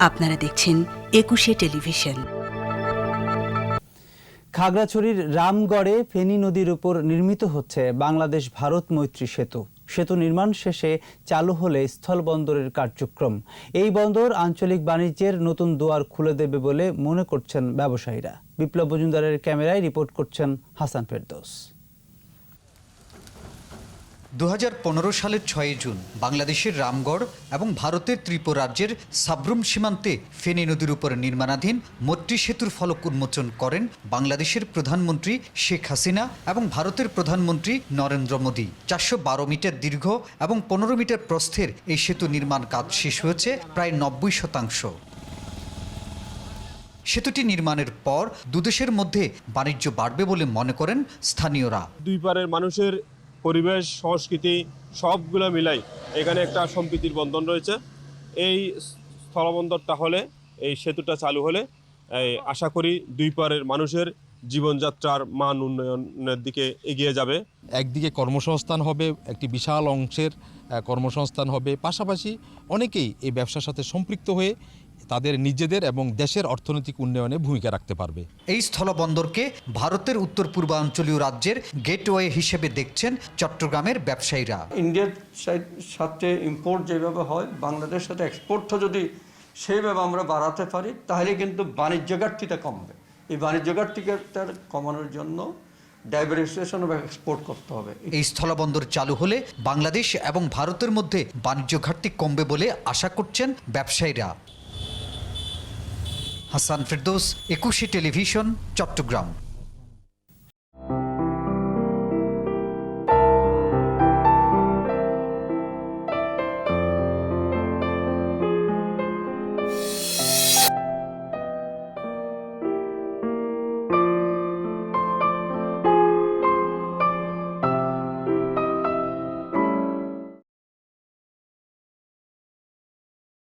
আপনারা দেখছেন একুশে টেলিভিশন। খাগড়াছড়ির রামগড়ে ফেনী নদীর উপর নির্মিত হচ্ছে বাংলাদেশ ভারত মৈত্রী সেতু। সেতু নির্মাণ শেষে চালু হলে স্থলবন্দরের কার্যক্রম। এই বন্দর আঞ্চলিক বাণিজ্যের নতুন দুয়ার খুলে দেবে বলে মনে করছেন ব্যবসায়ীরা। বিপ্লব মজুমদারের ক্যামেরায় রিপোর্ট করছেন হাসান ফেরদৌস। দু হাজার পনেরো সালের ছয়ই জুন বাংলাদেশের রামগড় এবং ভারতের ত্রিপুরা রাজ্যের সাব্রুম সীমান্তে ফেনী নদীর উপর নির্মাণাধীন মৈত্রী সেতুর ফলক উন্মোচন করেন বাংলাদেশের প্রধানমন্ত্রী শেখ হাসিনা এবং ভারতের প্রধানমন্ত্রী নরেন্দ্র মোদী। চারশো বারো মিটার দীর্ঘ এবং পনেরো মিটার প্রস্থের এই সেতু নির্মাণ কাজ শেষ হয়েছে প্রায় নব্বই শতাংশ। সেতুটি নির্মাণের পর দুদেশের মধ্যে বাণিজ্য বাড়বে বলে মনে করেন স্থানীয়রা। দুই পারের মানুষের পরিবেশ, সংস্কৃতি, সবগুলো মিলাই এখানে একটা সম্প্রীতির বন্ধন রয়েছে। এই স্থলবন্দরটা হলে এই সেতুটা চালু হলে আশা করি দুই পারের মানুষের জীবনযাত্রার মান উন্নয়নের দিকে এগিয়ে যাবে। একদিকে কর্মসংস্থান হবে একটি বিশাল অংশের কর্মসংস্থান হবে। পাশাপাশি অনেকেই এই ব্যবসার সাথে সম্পৃক্ত হয়ে তাদের নিজেদের এবং দেশের অর্থনৈতিক উন্নয়নে ভূমিকা রাখতে পারবে। এই স্থলবন্দরকে ভারতের উত্তর পূর্বাঞ্চলীয় রাজ্যের গেটওয়ে হিসেবে দেখছেন চট্টগ্রামের ব্যবসায়ীরা। ইন্ডিয়ার সাথে ইম্পোর্ট যেভাবে হয় বাংলাদেশের সাথে এক্সপোর্টটা যদি সেইভাবে আমরা বাড়াতে পারি তাহলে কিন্তু বাণিজ্য ঘাটতিটা কমবে। এই বাণিজ্য ঘাটতিটা কমানোর জন্য ডাইভার্সিফিকেশন এক্সপোর্ট করতে হবে। এই স্থলবন্দর চালু হলে বাংলাদেশ এবং ভারতের মধ্যে বাণিজ্য ঘাটতি কমবে বলে আশা করছেন ব্যবসায়ীরা। হাসান ফেরদৌস, একুশে টেলিভিশন, চট্টগ্রাম।